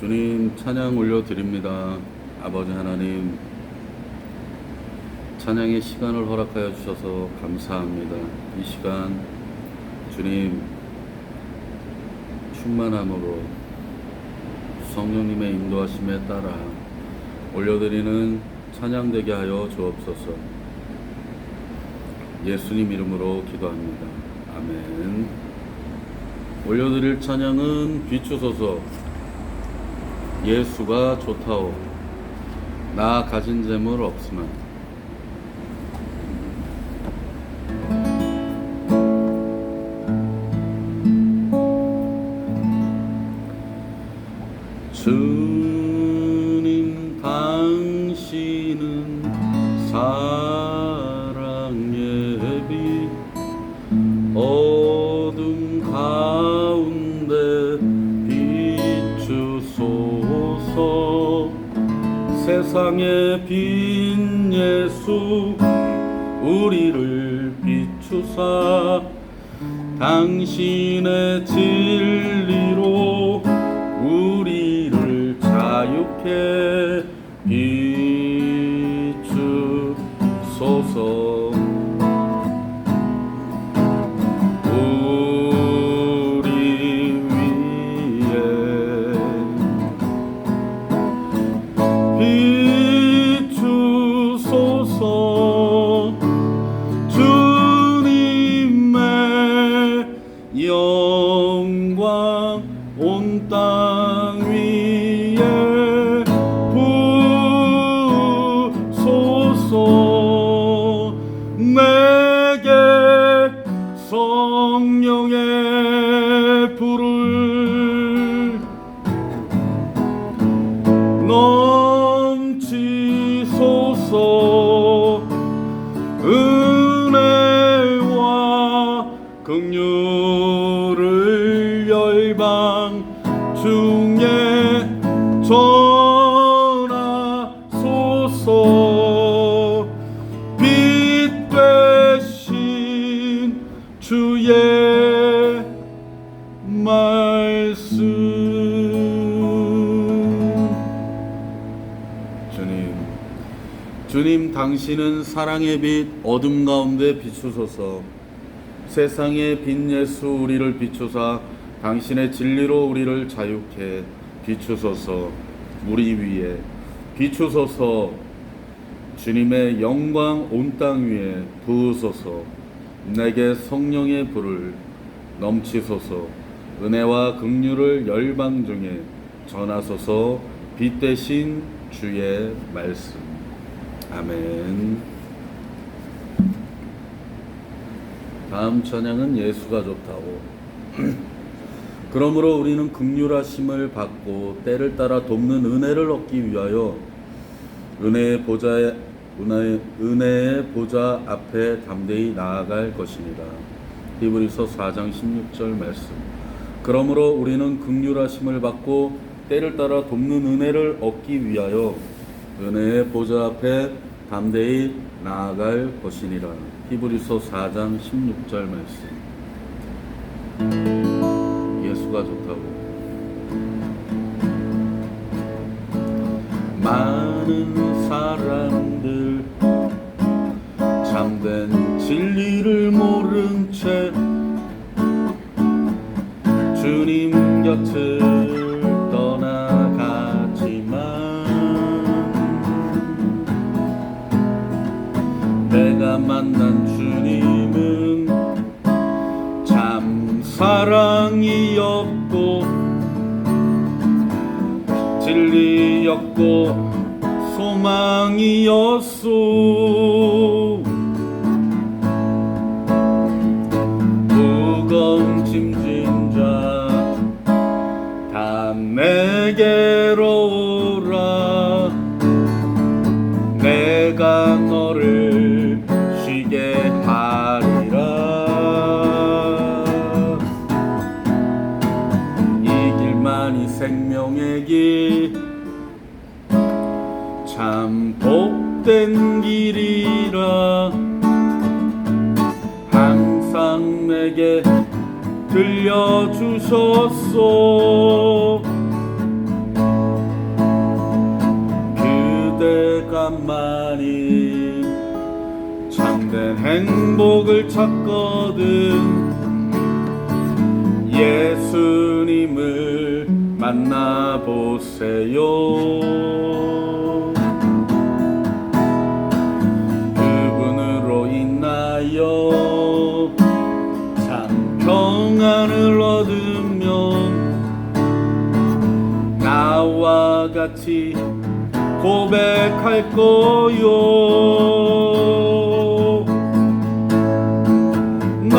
주님 찬양 올려드립니다. 아버지 하나님 찬양의 시간을 허락하여 주셔서 감사합니다. 이 시간 주님 충만함으로 성령님의 인도하심에 따라 올려드리는 찬양되게 하여 주옵소서. 예수님 이름으로 기도합니다. 아멘. 올려드릴 찬양은 비추소서 예수가 좋다오. 나 가진 재물 없으면. 주님 당신은 사 세상의 빈 예수 우리를 비추사 당신의 진리로 우리를 자유케 내게 성령의 불을 넘치소서 은혜와 긍휼을 열방 중에 전 당신은 사랑의 빛 어둠 가운데 비추소서. 세상의 빛 예수 우리를 비추사 당신의 진리로 우리를 자유케 비추소서. 우리 위에 비추소서. 주님의 영광 온 땅 위에 부으소서. 내게 성령의 불을 넘치소서. 은혜와 긍휼을 열방 중에 전하소서. 빛 대신 주의 말씀 아멘. 다음 찬양은 예수가 좋다고. 그러므로 우리는 극률하심을 받고 때를 따라 돕는 은혜를 얻기 위하여 은혜의 보좌에 은혜의, 은혜의 보좌 앞에 담대히 나아갈 것입니다. 히브리서 4장 16절 말씀. 그러므로 우리는 극률하심을 받고 때를 따라 돕는 은혜를 얻기 위하여 은혜의 보좌 앞에 담대히 나아갈 것이니라. 히브리서 4장 16절 말씀. 예수가 좋다고. 많은 사람들 참된 진리를 모른 채 주님 곁을 사랑이었고 진리였고 소망이었소 잘못된 길이라 항상 내게 들려주셨소 그대가 많이 참된 행복을 찾거든 예수님을 만나보세요. 같이 고백할 거요. 난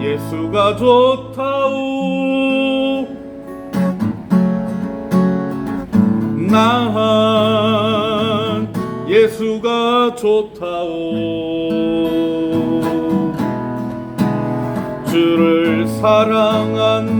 예수가 좋다오. 난 예수가 좋다오. 주를 사랑한다던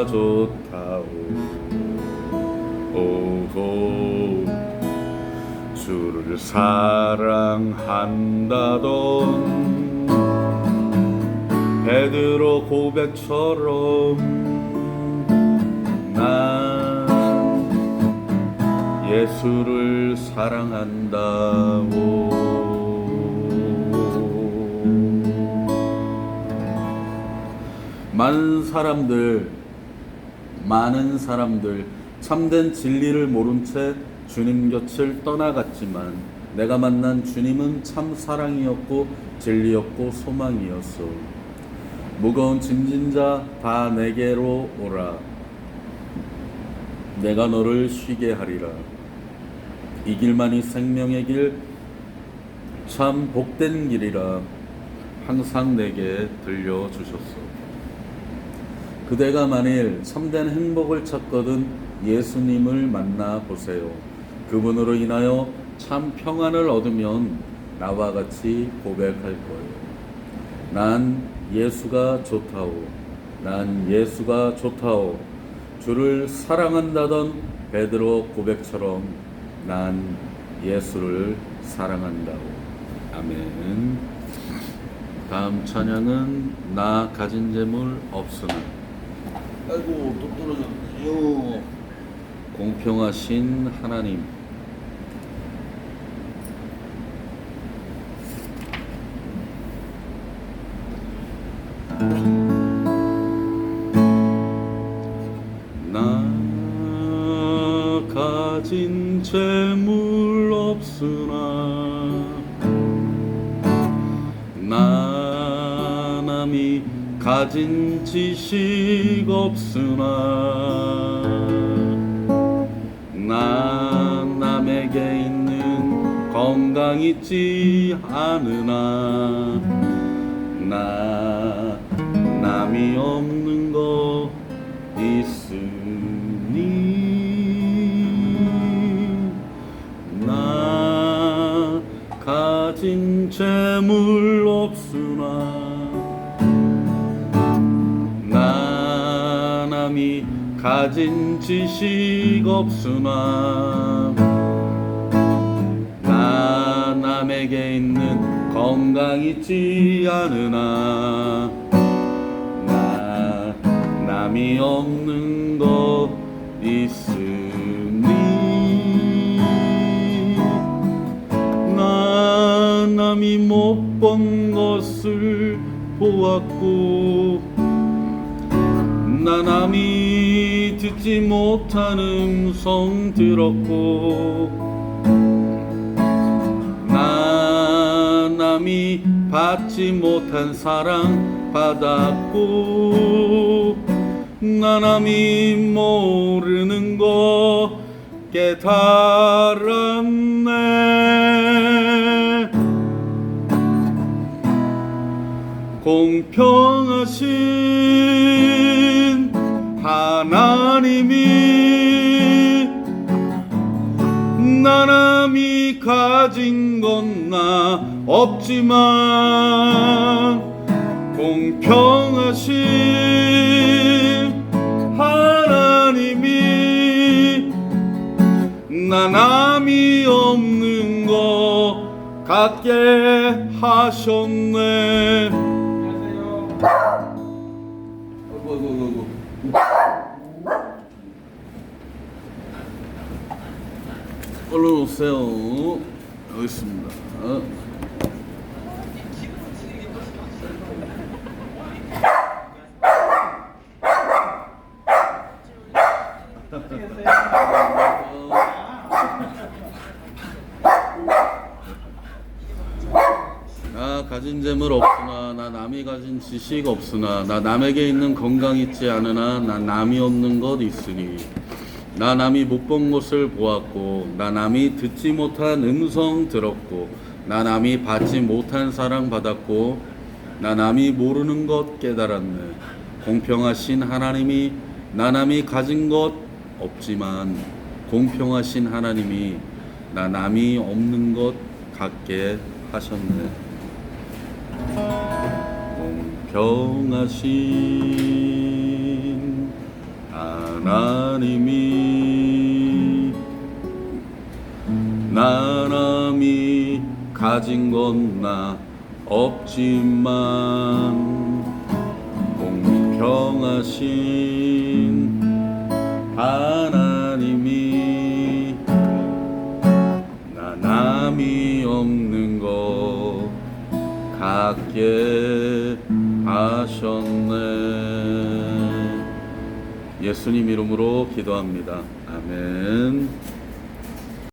예수가 좋다오. 오호 주를 사랑한다던 베드로 고백처럼 난 예수를 사랑한다고 많은 사람들 많은 사람들 참된 진리를 모른 채 주님 곁을 떠나갔지만 내가 만난 주님은 참 사랑이었고 진리였고 소망이었어. 무거운 짐진 자 다 내게로 오라. 내가 너를 쉬게 하리라. 이 길만이 생명의 길, 참 복된 길이라 항상 내게 들려주셨소. 그대가 만일 참된 행복을 찾거든 예수님을 만나 보세요. 그분으로 인하여 참 평안을 얻으면 나와 같이 고백할 거예요. 난 예수가 좋다오. 난 예수가 좋다오. 주를 사랑한다던 베드로 고백처럼 난 예수를 사랑한다오. 아멘. 다음 찬양은 나 가진 재물 없으나 아이고 또 떨어졌네요. 공평하신 하나님 나 가진 재물 없으나 나 남이 가진 지식 없 으나 나 남에게 있는 건강 있지 않으나 나 남이 없는 거 있으니 나 가진 재물 가진 지식 없으나 나 남에게 있는 건강 있지 않으나 나 남이 없는 것 있으니 나 남이 못 본 것을 보았고 나 남이 듣지 못한 음성 들었고 나 남이 받지 못한 사랑 받았고 나 남이 모르는 거 깨달았네. 공평하신 가 가진 건 나 없지만 공평하신 하나님이 나 남이 없는 것 같게 하셨네. 아이고 아이고 아이고 얼른 오세요. 여기 있습니다. 나 가진 재물 없으나 나 남이 가진 지식 없으나 나 남에게 있는 건강 있지 않으나 나 남이 없는 것 있으니 나 남이 못 본 것을 보았고 나 남이 듣지 못한 음성 들었고 나 남이 받지 못한 사랑 받았고 나 남이 모르는 것 깨달았네. 공평하신 하나님이 나 남이 가진 것 없지만 공평하신 하나님이 나 남이 없는 것 같게 하셨네. 공평하신 하나님이 나남이 가진 건 나 없지만 공평하신 하나님이 나 남이 없는 것 같게 하셨네. 예수님 이름으로 기도합니다. 아멘.